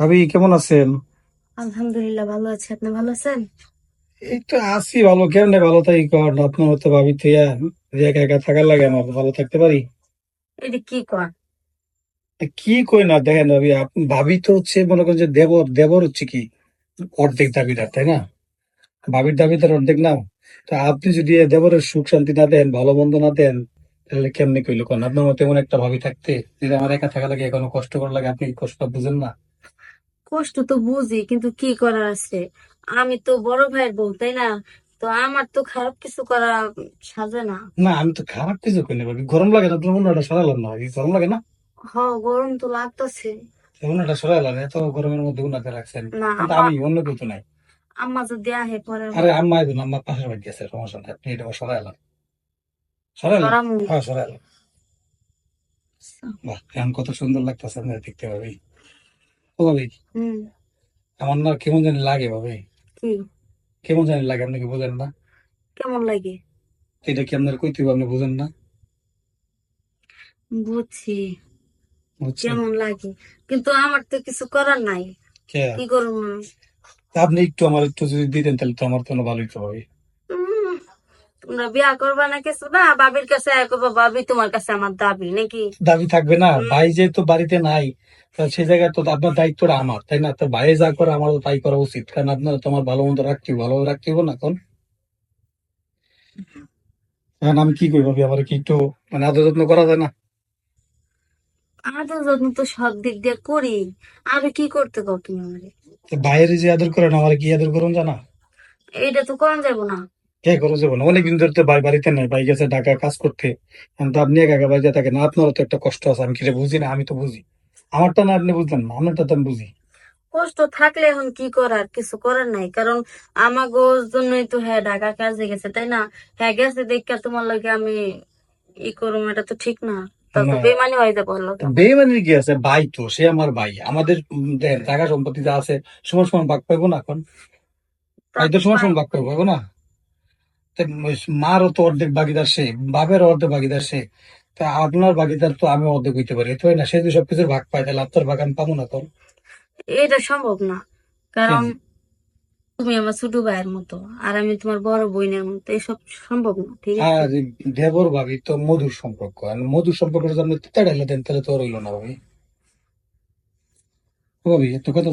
ভাবি কেমন আছেন? আলহামদুলিল্লাহ ভালো আছি। আপনি ভালো আছেন? আছি ভালো। কেমনে ভালো থাকি কর। আপনার মতো ভাবি একা একা থাকার লাগে আমার। ভালো থাকতে পারি? এটা কি কর? কি কই না দেখেন ভাবি ভাবি তো হচ্ছে মনে করেন যে দেবর দেবর হচ্ছে কি অর্ধেক দাবিদার তাই না? ভাবির দাবিদার অর্ধেক নাও তো আপনি যদি দেবরের সুখ শান্তি না দেন ভালো মন্দ না দেন তাহলে কেমনে কইলো কোন? আপনার মতো এমন একটা ভাবি থাকতে যদি আমার একা থাকা লাগে এখনও কষ্ট করা লাগে আপনি কষ্ট বুঝেন না। কষ্ট তো বুঝি কিন্তু কি করার আছে? আমি তো বড় ভাইয়ের বউ তাই না? তো আমার তো খারাপ কিছু করা সাজে না। না আমি তো খারাপ কিছু করি না গরম লাগে না আপনার মনটা সরালাম না গরম লাগে না? হ গরম তো লাগতেছে। উনাটা সরালাম এত গরমের মধ্যে উনাকে রাখছেন। না আমি অন্য কিছু নাই। আম্মা যদি আহে পরে। আরে আম্মা আইবেন আম্মা পাশের বাড়ি আছে সমস্যা নাই আপনি এটা সরাইলাম সরামু। হ্যাঁ সরাইলাম বাহ এখন কত সুন্দর লাগতেছে দেখতে ও ভাবি হুম। আমার না কেমন জানি লাগে ভাবি। কেমন জানি লাগে আপনি কি বুঝেন না? কেমন লাগে? এটা কি আপনার কইতে আপনি বুঝেন না? বুঝছি। কেমন লাগে? কিন্তু আমার তো কিছু করার নাই। কি? করব? আপনি একটু আমার একটু যদি দিতেন তাহলে তো আমার জন্য ভালোই তো উম, তোমরা বিয়া করবা না কিছু? না বাবির কাছে বাবি তোমার কাছে আমার দাবি নাকি? দাবি থাকবে না। ভাই যেহেতু বাড়িতে নাই সেই জায়গায় তো আপনার দায়িত্বটা আমার তাই না? তো ভাই যা করে আমার তাই করা উচিত। কারণ আপনার তোমার ভালো মন্দ রাখতে ভালো রাখতে না এখন? এখন আমি কি করি ভাবি আমার কি একটু মানে আদর যত্ন করা যায় না? আদর যত্ন তো সব দিক দিয়ে করি। আরে কি করতে কও তুমি আমারে? বাইরে যে আদর করে না আমার কি আদর করুন জানা? এইটা তো করা যাব না। কে করে যাব না? অনেকদিন ধরে তো ভাই বাড়িতে নাই ভাই গেছে ঢাকা কাজ করতে। তো আপনি একা একা বাড়িতে থাকেন আপনারও তো একটা কষ্ট আছে আমি কিরে বুঝি না? আমি তো বুঝি। আমারটা না আপনি বুঝলেন না আমারটা তো আমি বুঝি। কষ্ট থাকলে এখন কি করার? কিছু করার নাই কারণ আমাগোর জন্যই তো হ্যাঁ ঢাকা কাজে গেছে তাই না? হ্যাঁ গেছে দেখে তোমার লাগে আমি ই করুম এটা তো ঠিক না। বেমানি হয়ে যাব বেমানির কি আছে? ভাই তো সে আমার ভাই। আমাদের টাকা সম্পত্তি যা আছে সমান সমান ভাগ পাইবো না এখন? ভাই তো সমান সমান ভাগ পাইবো না? মারও তো অর্ধেক ভাগিদার সে বাপের অর্ধেক ভাগিদার সে তা আপনার ভাগিদার তো আমি অর্ধেক হইতে পারি তো না? সে যদি সবকিছুর ভাগ পায় তাহলে আপনার ভাগ আমি পাবো না তখন এটা সম্ভব না কারণ তুমি আমার ছোট ভাইয়ের মতো আর আমি তোমার বড় বোনের মতো এসব সম্ভব না ঠিক আছে? আর দেবর ভাবি তো মধুর সম্পর্ক আর মধুর সম্পর্ক যদি আপনি তেড়াইলে দেন তাহলে তো রইল না ভাবি। ভাবি এত কথা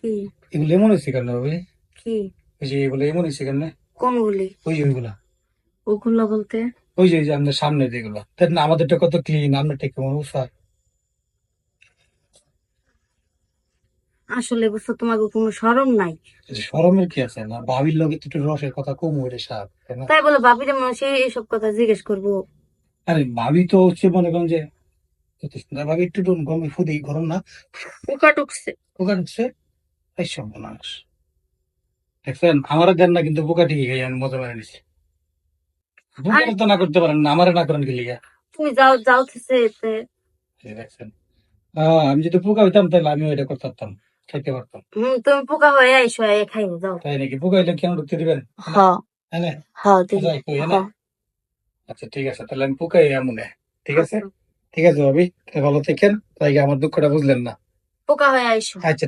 কি? এগুলো এমন হয়েছে কেন ভাবি? কি? যে এগুলো এমন হয়েছে কেন? কোনগুলি ওই ওইগুলা। ওগুলো বলতে? ওই যে আমাদের সামনে যেগুলো। না আমাদেরটা কত ক্লিন কেমন? অবস্থা আসলে বুঝছ তোমাকে কোনো সরম নাই? শরমের কি আছে? না ভাবির লগে তো একটু রসের কথা কম হইলে সাপ তাই বলে ভাবিরে মানুষে এইসব কথা জিজ্ঞেস করব। আরে ভাবি তো হচ্ছে মনে করেন যে কত সুন্দর ভাবি একটু গরম ফুদি গরম না? পোকা টুকছে পোকা ঢুকছে? এই সব মানুষ দেখছেন? আমারও দেন না কিন্তু পোকা ঠিকই খাই আমি মজা মেরে নিছি। তো না করতে পারেন না আমারে না করেন তুমি যাও যাও থেসে দেখছেন। আমি যদি পোকা হইতাম তাহলে আমিও এটা করতে পারতাম খাইতে পারতাম। হুম তুমি পোকা হয়ে আইসো খাই যাও। তাই নাকি? পোকা হইলে ঢুকতে দিবেন? হ্যাঁ হ্যাঁ? আচ্ছা ঠিক আছে তাহলে আমি পোকাই এমন ঠিক আছে? ঠিক আছে ভাবি ভালো থাকেন। তাই আমার দুঃখটা বুঝলেন না? পোকা হয়ে আইসো। আচ্ছা